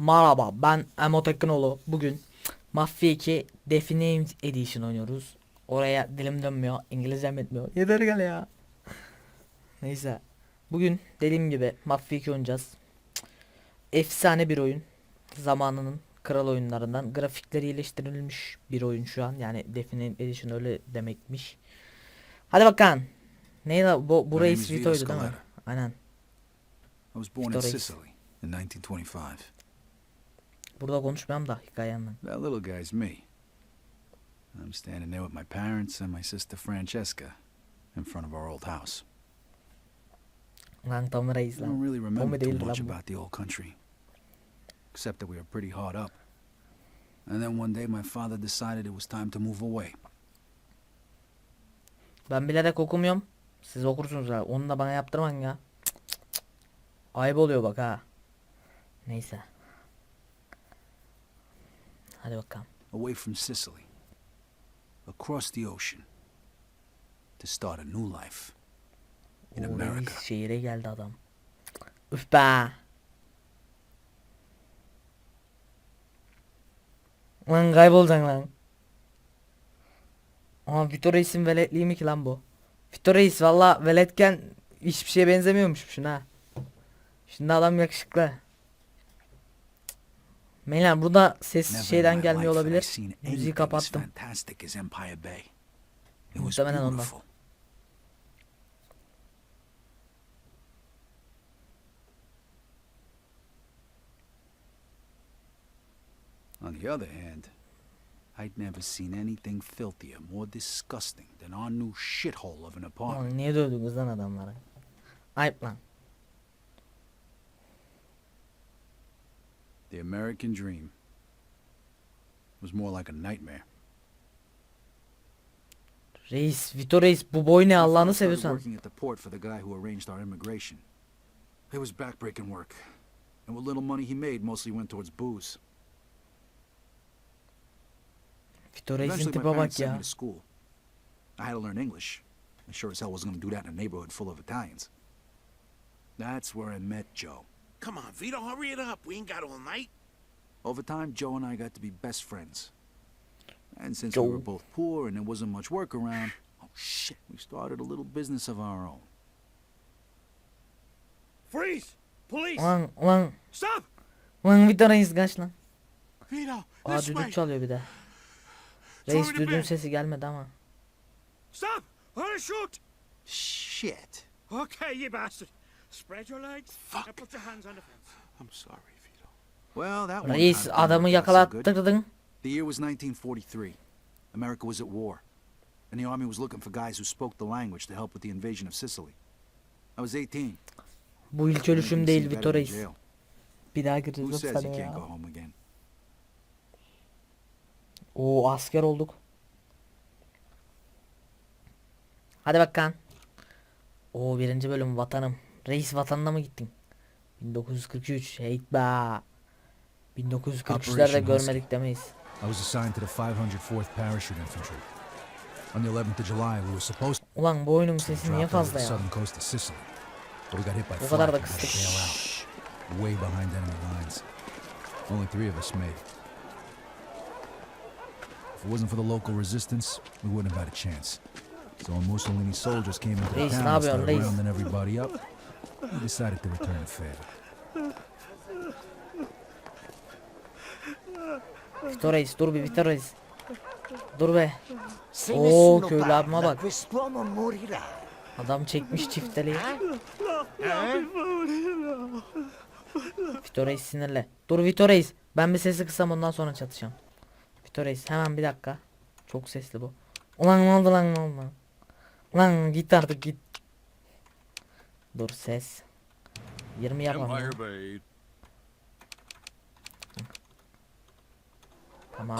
Merhaba ben Emo Tekinoğlu. Bugün Mafia 2 Definite Edition oynuyoruz. Oraya dilim dönmüyor. İngilizcem etmiyor. Yeter gel ya. Neyse. Bugün dediğim gibi Mafia 2 oynayacağız. Efsane bir oyun. Zamanının kral oyunlarından. Grafikleri iyileştirilmiş bir oyun şu an. Yani Definite Edition öyle demekmiş. Hadi bakalım. Neydi bu, bu My name reis is Vito Vito'ydu değil mi? Aynen. I was born in Victor. Sicily in 1925. Burada konuşmayalım da hikayenden. That little guy's me. I'm standing there with my parents and my sister Francesca in front of our old house. Lan tam reis I lan. don't really remember too much about the old country, except that we were pretty hard up. And then one day my father decided it was time to move away. Ben bilerek okumuyorum. Siz okursunuz ha. Onu da bana yaptırmayın ya. Ayıp oluyor bak ha. Neyse. Hadi bakalım. away from Sicily, across the ocean, to start a new life in Oo, America. reis şehire geldi adam. Üf be. Lan kaybolacaksın lan. Aa Vito Reis'in veletliği mi ki lan bu? Vito Reis valla veletken hiçbir şeye benzemiyormuş şuna. Şimdi adam yakışıklı. Meylan burada ses şeyden gelmiyor olabilir. Müziği kapattım. Muhtemelen ondan. On the other hand, I'd never seen anything filthier, more disgusting than our new shithole of an apartment. Lan niye dövdünüz lan adamları? Ayıp lan. The American dream was more like a nightmare. Reis, Vito Reis bu boy ne Allah'ını seviyorsan. working at the port for the guy who arranged our immigration. It was backbreaking work, and what little money he made mostly went towards booze. Vito Reis'in tipe bak ya. me to school. I had to learn English. I sure as hell wasn't going to do that in a neighborhood full of Italians. That's where I met Joe. Come on, Vito, hurry it up. We ain't got all night. Over time, Joe and I got to be best friends. And since Joe. we were both poor and there wasn't much work around, oh shit, we started a little business of our own. Freeze! Police! Ulan ulan Stop! ulan Vito Reis kaç lan. Vito, Aa this way! düdük çalıyor bir de. Reis düdüğün sesi gelmedi ama. Stop! Or I shoot! Shit. Okay, you bastard. Spread your legs. Fuck. Now put your hands on the fence. I'm sorry, Vito. Well, that one Reis adamı out so good. yakalattırdın. The year was 1943. America was at war, and the army was looking for guys who spoke the language to help with the invasion of Sicily. I was 18. Bu ilk ölüşüm değil better Vito than Reis. jail. Bir daha Who gireceğiz says you sana can't go ya. home again? Oo asker olduk. Hadi bakalım. Oo birinci bölüm vatanım. Reis vatanına mı gittin? 1943 heyt be. 1943'lerde Operation görmedik demeyiz. I was assigned to the 504th Parachute Infantry. On the 11th of July, we were supposed Ulan bu oyunun sesi niye fazla ya? southern coast of Sicily, but we got hit by O kadar da kıstık. way behind enemy lines. Only three of us made it. If it wasn't for the local resistance, we wouldn't have had a chance. So when Mussolini's soldiers came into the town and started rounding everybody up, we decided to return the favor. Vito Reis dur bir Vito Reis. Dur be. Oh, nessuno köylü abime bak. Adam çekmiş çifteliği. Vito Reis sinirle. Dur Vito Reis. Ben bir sesi kısam ondan sonra çatışacağım. Vito Reis hemen bir dakika. Çok sesli bu. Ulan ne oldu lan ne oldu lan? Ulan git artık git. Dur ses. 20 yapalım. ya. Bay. All Tamam.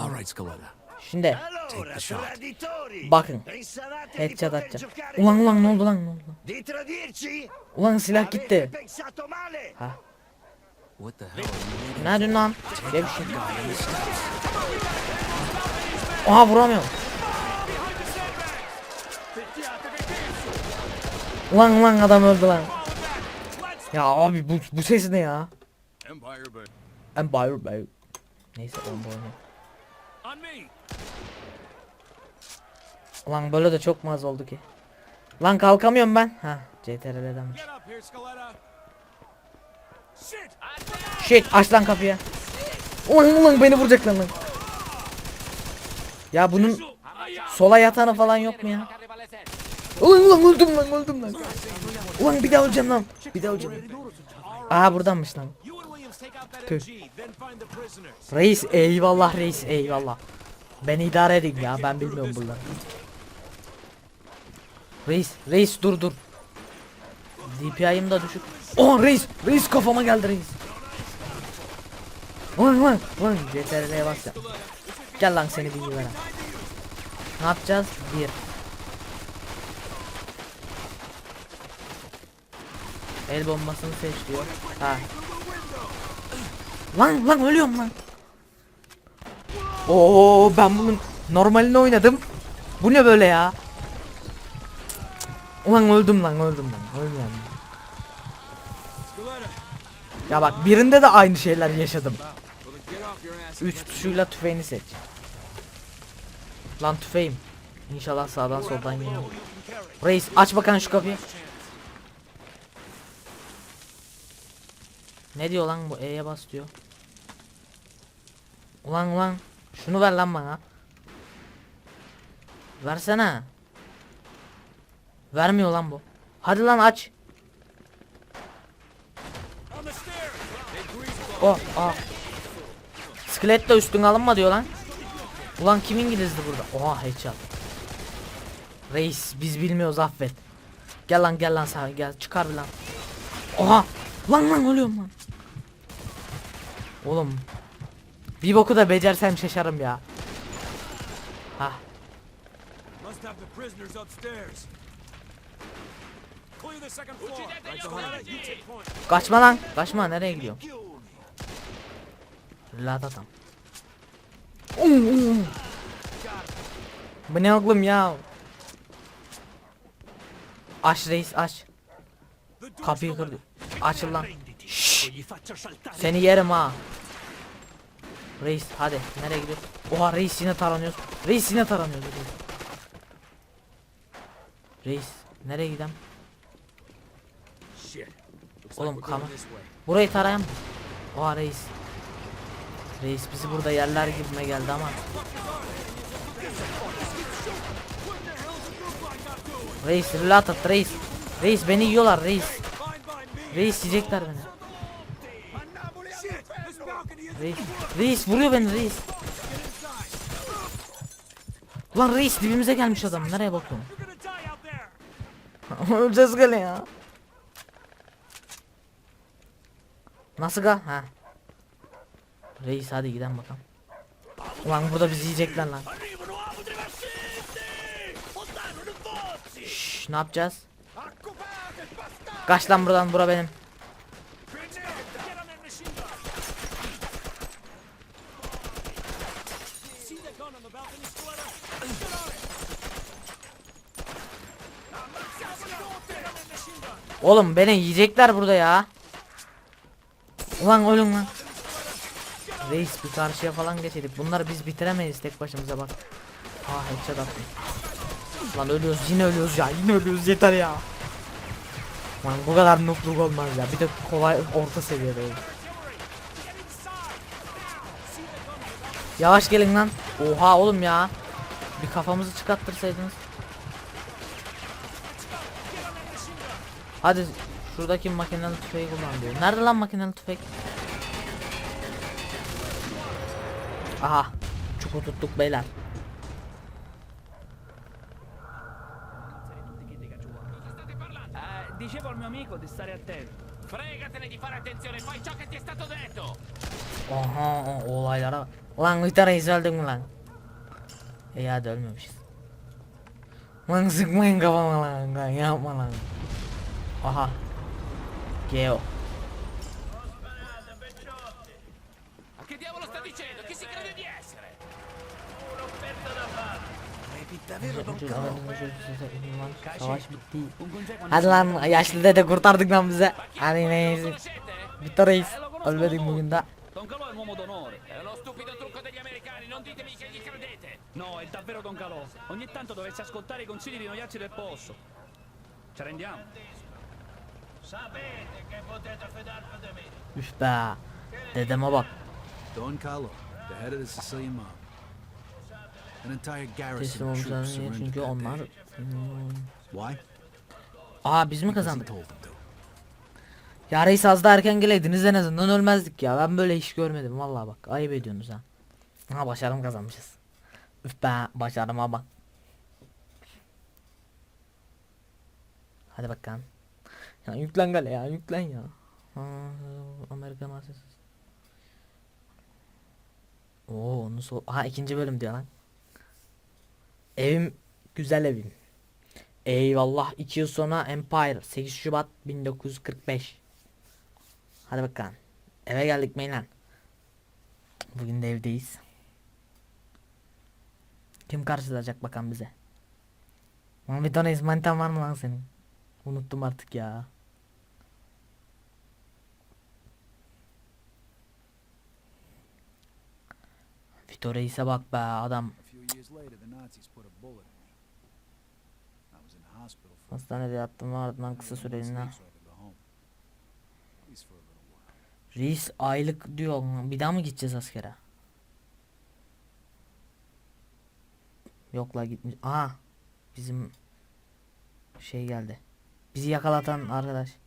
Şimdi bakın. Headshot atacağım. Ulan ulan ne oldu lan ne oldu? Ulan silah gitti. Ha. What the hell? Ne yapıyorsun lan? Gel bir şey. Oha vuramıyorum. Ulan ulan adam öldü lan. Ya abi bu, bu ses ne ya? Empire Bay. Empire Bay. Neyse. On me. Ulan böyle de çok maz oldu ki. Lan kalkamıyorum ben. Ha CTRL'den. Shit. Aç lan kapıyı. Ulan ulan beni vuracaklar lan. Ya bunun sola yatanı falan yok mu ya? Ulan ulan öldüm lan öldüm lan. Ulan bir daha öleceğim lan. Bir daha öleceğim. Aha buradanmış lan. Tüh. Reis eyvallah reis eyvallah. Beni idare edin ya ben bilmiyorum bunları. Reis reis dur dur. DPI'm da düşük. Oh reis reis kafama geldi reis. Ulan ulan ulan CTRL'ye bas ya. Gel lan seni bilgi veren. Ne yapacağız? Bir. El bombasını seç diyor. Ha. Lan lan ölüyorum lan. Oo ben bunun normalini oynadım. Bu ne böyle ya? Ulan öldüm lan öldüm lan. Scaletta. Ya bak birinde de aynı şeyler yaşadım. 3 tuşuyla tüfeğini seç. Lan tüfeğim. İnşallah sağdan soldan yiyor. Reis aç bakalım şu kapıyı. Ne diyor lan bu E'ye bas diyor. Ulan ulan şunu ver lan bana. Versene. Vermiyor lan bu. Hadi lan aç. Oh ah. Skelet de üstüne alınma diyor lan. Ulan kimin gidizdi burada? Oha headshot. Reis biz bilmiyoruz affet. Gel lan gel lan sen gel çıkar bir lan. Oha. Lan lan ölüyorum lan. Oğlum. Bir boku da becersem şaşarım ya. Ha. Must have the prisoners upstairs. Clear the second floor. Right behind you. You take point. Kaçma lan. Kaçma nereye gidiyorsun? Reload atam. Bu ne oğlum ya? Aç reis aç. Kapıyı kırdı. Açıl lan. Şşş. Seni yerim ha. Reis hadi nereye gidiyorsun? Oha reis yine taranıyoruz. Reis yine taranıyoruz. Reis, nereye gidelim? Oğlum, way. Burayı tarayan? Oha reis. Reis bizi burada yerler gibime geldi ama. Reis relat at reis. Reis beni yiyorlar reis. Reis yiyecekler beni. Reis. Reis vuruyor beni reis. Ulan reis dibimize gelmiş adam. Nereye there. Öleceğiz gene ya. Nasıl ga? Ha. Reis hadi gidelim bakalım. Ulan burada bizi yiyecekler lan. Şşş ne yapacağız? Kaç lan buradan bura benim. Oğlum beni yiyecekler burada ya. Ulan ölün lan. Reis bir karşıya falan geçelim. Bunları biz bitiremeyiz tek başımıza bak. Aa headshot attım. Lan ölüyoruz yine ölüyoruz ya yine ölüyoruz yeter ya. Lan bu kadar noobluk olmaz ya. Bir de kolay orta seviyede olur. Yavaş gelin lan. Oha oğlum ya. Bir kafamızı çıkarttırsaydınız. Hadi şuradaki makineli tüfeği kullan diyor. Nerede lan makineli tüfek? Aha. Çukur tuttuk beyler. Mio amico di stare attento. Fregatene di fare attenzione, fai ciò che ti è stato detto! Aha olaylara. Ulan Gıta Reis öldün mü lan? İyi hadi ölmemişiz. Lan sıkmayın kafama lan. lan yapma lan. Aha. Geo. Savaş bitti. Hadi lan yaşlı dede kurtardık lan bize. Hadi neyse. Gıta Reis. Ölmedik bugün de. Don Calò è un uomo d'onore. È uno stupido trucco degli americani, non ditemi che gli credete! No, è davvero Don Calò. Ogni tanto dovresti ascoltare i consigli di noiazzi del posto. Ci rendiamo. Sapete che potete fidarvi di me. Üf be. Dedeme bak. Don Carlo, the head of the Sicilian mob. Teslim niye? surrendered Çünkü onlar... Hmm. Aa biz mi kazandık? Ya reis az da erken geleydiniz en azından ölmezdik ya. Ben böyle iş görmedim vallahi bak. Ayıp ediyorsunuz ha. Ha başarım kazanmışız. Üf be başarıma bak. Hadi bakalım. Ya yüklen gale ya yüklen ya. Ha, Amerikan Asesi. Oo onu so Ha ikinci bölüm diyor lan. Evim güzel evim. Eyvallah. 2 yıl sonra Empire. 8 Şubat 1945 Hadi bakalım. Eve geldik meylan Bugün de evdeyiz. Kim karşılayacak bakalım bize? Bir tane İsmail'ten var mı lan senin? Unuttum artık ya. Vito Reis'e bak be adam years later, the Nazis put a bullet in me. I was in the hospital for Hastanede yattım ardından kısa süreliğine. Reis aylık diyor bir daha mı gideceğiz askere? Yok la gitmiş. Aha bizim şey geldi. Bizi yakalatan arkadaş.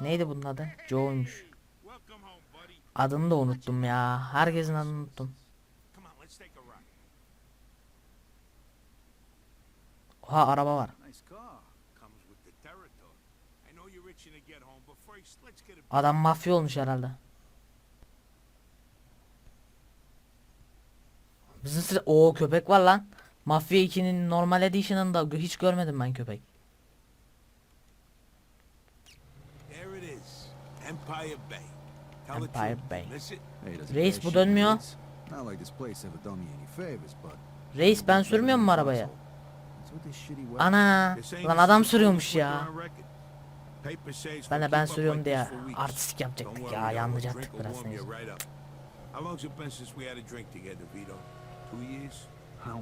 Neydi bunun adı? Joe'ymuş. Adını da unuttum ya. Herkesin adını unuttum. Come on, let's take a ride. Oha araba var. Nice car. Comes with the territory. I know you're itching to get home, but first, let's get a Adam mafya olmuş herhalde. Bizim sıra... Oo köpek var lan. Mafya 2'nin normal edition'ında hiç görmedim ben köpek. Empire Bay. Empire. Bay. Reis bu dönmüyor. Reis ben sürmüyor mu arabayı? Ana lan adam sürüyormuş ya. Ben de ben sürüyorum diye artistik yapacaktık ya yanlayacaktık biraz neyse. How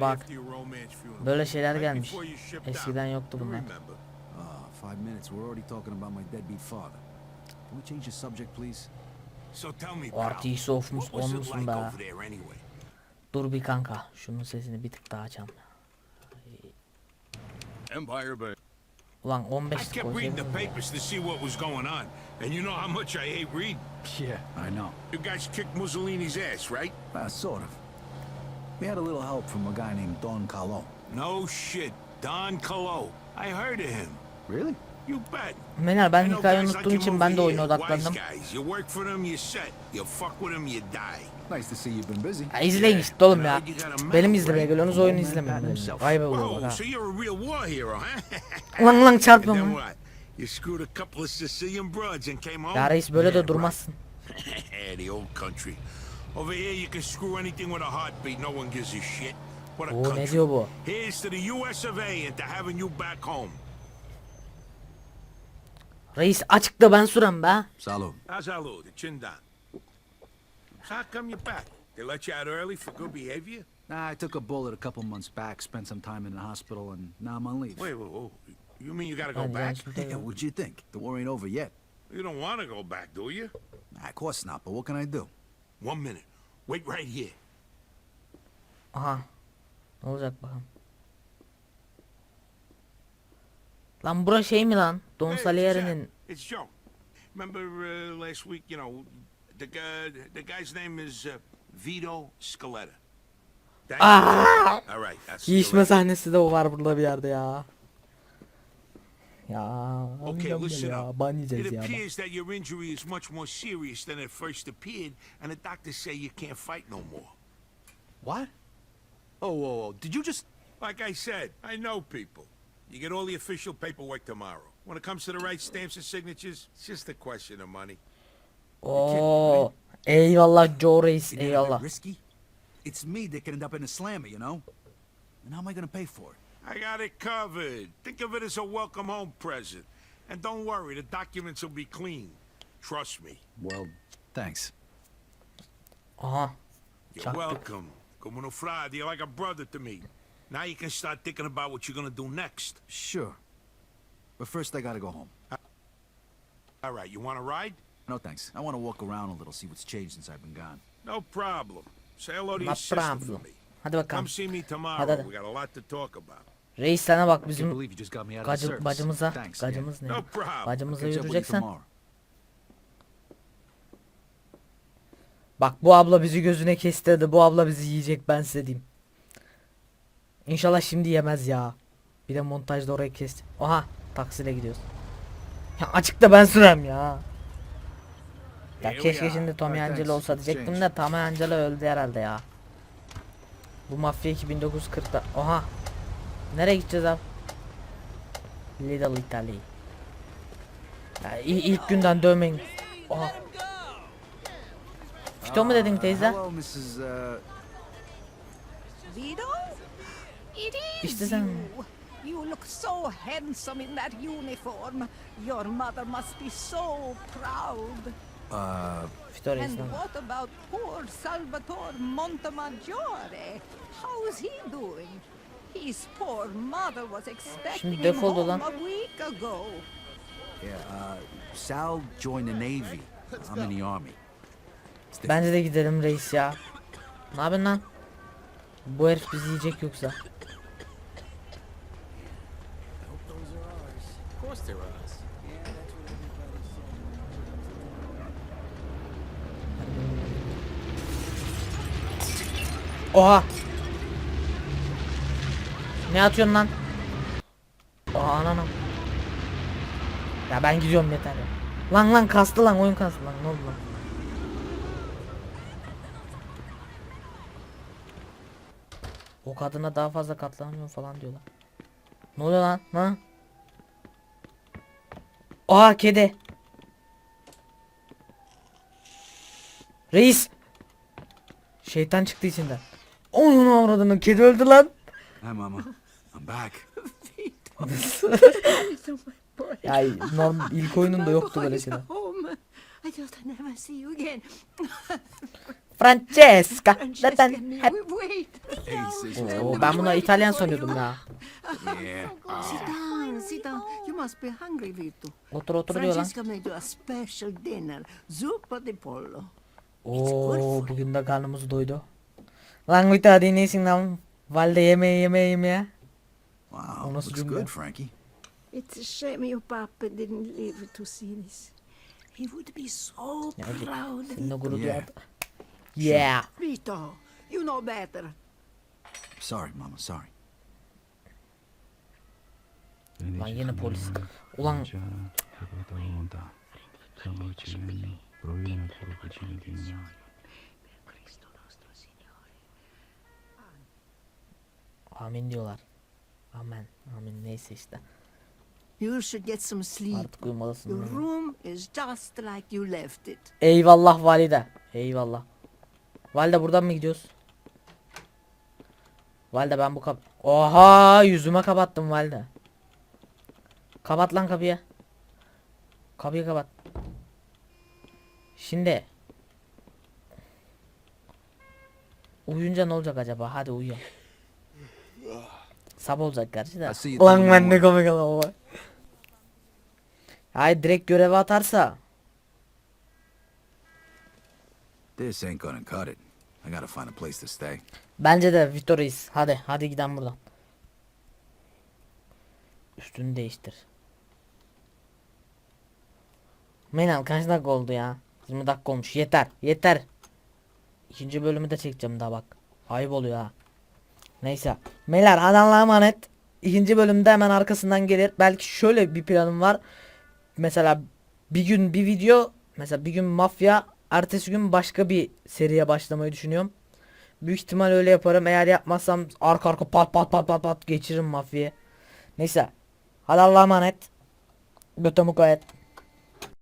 long's. Böyle şeyler gelmiş. Eskiden yoktu bunlar. Ah, five minutes. We're already talking about my deadbeat father. Can we change the subject, please? So tell me, O pal, artıyı soğufmuş what was it olmuşsun be. over there anyway? Dur bir kanka. Şunun sesini bir tık daha açalım. Empire Bay. Ulan I 15 kept reading the papers to see what was going on. And you know how much I hate reading. Yeah, I know. You guys kicked Mussolini's ass, right? Uh, sort of. We had a little help from a guy named Don Carlo. No shit. Don Colo. I heard of him. Really? Mener I ben hikayeyi unuttuğum için ben de oyuna odaklandım. Ya izleyin işte oğlum ya. Benim izlemeye geliyorsunuz oyunu izlemeyin. Vay be Whoa, ha. Lan lan çarpma home? Ya reis böyle de durmazsın. Over here, you can screw anything with a heartbeat. No one gives a shit. What a country. diyor bu? Here's to the U.S. of A. and to having you back home. Reis açıkta ben sürem be. Salud. How's Alu, the Chindan? How come you're back? They let you out early for good behavior? Nah, I took a bullet a couple months back, spent some time in the hospital, and now I'm on leave. Wait, wait, wait. You mean you gotta go back? Yeah, what'd you think? The war ain't over yet. You don't want to go back, do you? Nah, of course not, but what can I do? One minute. Wait right here. Aha. Ne olacak bakalım. Lan bura şey mi lan? Don Hey, it's Salieri'nin It's Joe. Remember uh, last week, you know, the guy, the guy's name is uh, Vito Scaletta. Thank Ah! you. All right. I'll see you Giyişme later. sahnesi de o var burada bir yerde ya. Ya. Okay, amcam listen ya. up. Ban It yiyeceğiz ya. appears that your injury is much more serious than it first appeared, and the doctors say you can't fight no more. What? Oh, whoa, whoa. Did you just... Like I said, I know people. You get all the official paperwork tomorrow. When it comes to the right stamps and signatures, it's just a question of money. Oo. Oh, Eyvallah eh, Joe Reis. Isn't eh, that a bit Eyvallah. risky? It's me that could end up in a slammer, you know? And how am I gonna pay for it? I got it covered. Think of it as a welcome home present. And don't worry, the documents will be clean. Trust me. Well, thanks. Aha. You're Chucked welcome. Como no Friday, you're like a brother to me. Now you can start thinking about what you're gonna do next. Sure. But first, I gotta go home. All right, you wanna ride? No thanks. I want to walk around a little, see what's changed since I've been gone. No problem. Say hello to your sister problem. for me. Hadi bakalım. Come see me tomorrow. Hadi, hadi. We got a lot to talk about. Reis sana bak bizim gacı, bacımıza. Thanks. ne? No problem. Bacımıza yürüyeceksen. Bak bu abla bizi gözüne kestirdi. Bu abla bizi yiyecek ben size diyeyim. İnşallah şimdi yemez ya. Bir de montajda orayı kesti. Aha taksiyle gidiyoruz. Ya açıkta ben sürem ya. Ya keşke şimdi Tommy Angelo olsa diyecektim de Tommy Angelo öldü herhalde ya. Bu mafya 2940'da. Oha. Nereye gideceğiz abi? Little Italy. Ya, il- ilk günden dövmeyin. Oha. Fito mu dedin teyze? Uh, İşte sen- you. Look so handsome in that uniform. Your mother must be so proud. uh, Fito reis And what about poor Salvatore Montemaggiore? How is he doing? His poor mother was expecting him defoldu home lan. a week ago. yeah, uh, Sal joined the Navy. I'm in the Army. Bence de gidelim reis ya. Ne yapıyorsun lan? Bu herif bizi yiyecek yoksa. Course they're ours. Oha. Ne atıyorsun lan? Oha ananım. Ya ben gidiyorum yeter ya. Lan lan kastı lan oyun kastı lan ne oldu lan? O kadına daha fazla katlanamıyor falan diyorlar. Ne oluyor lan? Ha? Oha kedi. Reis. Şeytan çıktı içinden. Onun avradını kedi öldü lan. Hi, Mama. I'm back. Ya normal ilk oyununda yoktu böyle şeyler. I thought I'd never see you again. Francesca. Zaten hep... Oo, ben buna İtalyan sanıyordum ya. Yeah. Sit down, sit down. You must be hungry, Vito. Otur otur diyor lan. Francesca made you a special dinner. Zuppa di pollo. Oh, Oo bugün de karnımız doydu. Lan bir daha dinleyin lan. Valide yemeği yemeği yemeği. Wow, Oh, nasıl looks cümle? good, Frankie. It's a shame your papa didn't live to see this. He would be so Ya, proud. Seninle gurur Yeah. Yeah. Vito, you know better. Sorry, Mama, sorry. Lan yine polis. Ulan amin diyorlar. Amen. Amin neyse işte. You should get some sleep. Artık uyumalısın. Your room is just like you left it. Eyvallah valide. Eyvallah. Valide buradan mı gidiyoruz? Valide ben bu kap... Oha yüzüme kapattım valide. Kapat lan kapıyı. Kapıyı kapat. Şimdi. Uyuyunca ne olacak acaba? Hadi uyu. Sabah olacak gerçi de. Doing ben ne komik adam. Hayır direkt göreve atarsa. This ain't gonna cut it. I gotta find a place to stay. Bence de Vitoris. Hadi hadi giden buradan. Üstünü değiştir. Menal kaç dakika oldu ya? 20 dakika olmuş. Yeter. Yeter. İkinci bölümü de çekeceğim daha bak. Ayıp oluyor ha. Neyse. Meyler hadi Allah'a emanet. İkinci bölümde hemen arkasından gelir. Belki şöyle bir planım var. Mesela bir gün bir video. Mesela bir gün mafya. Ertesi gün başka bir seriye başlamayı düşünüyorum. Büyük ihtimal öyle yaparım. Eğer yapmazsam arka arka pat pat pat pat pat geçiririm mafyayı. Neyse. Hadi Allah'a emanet. Götümü koyet.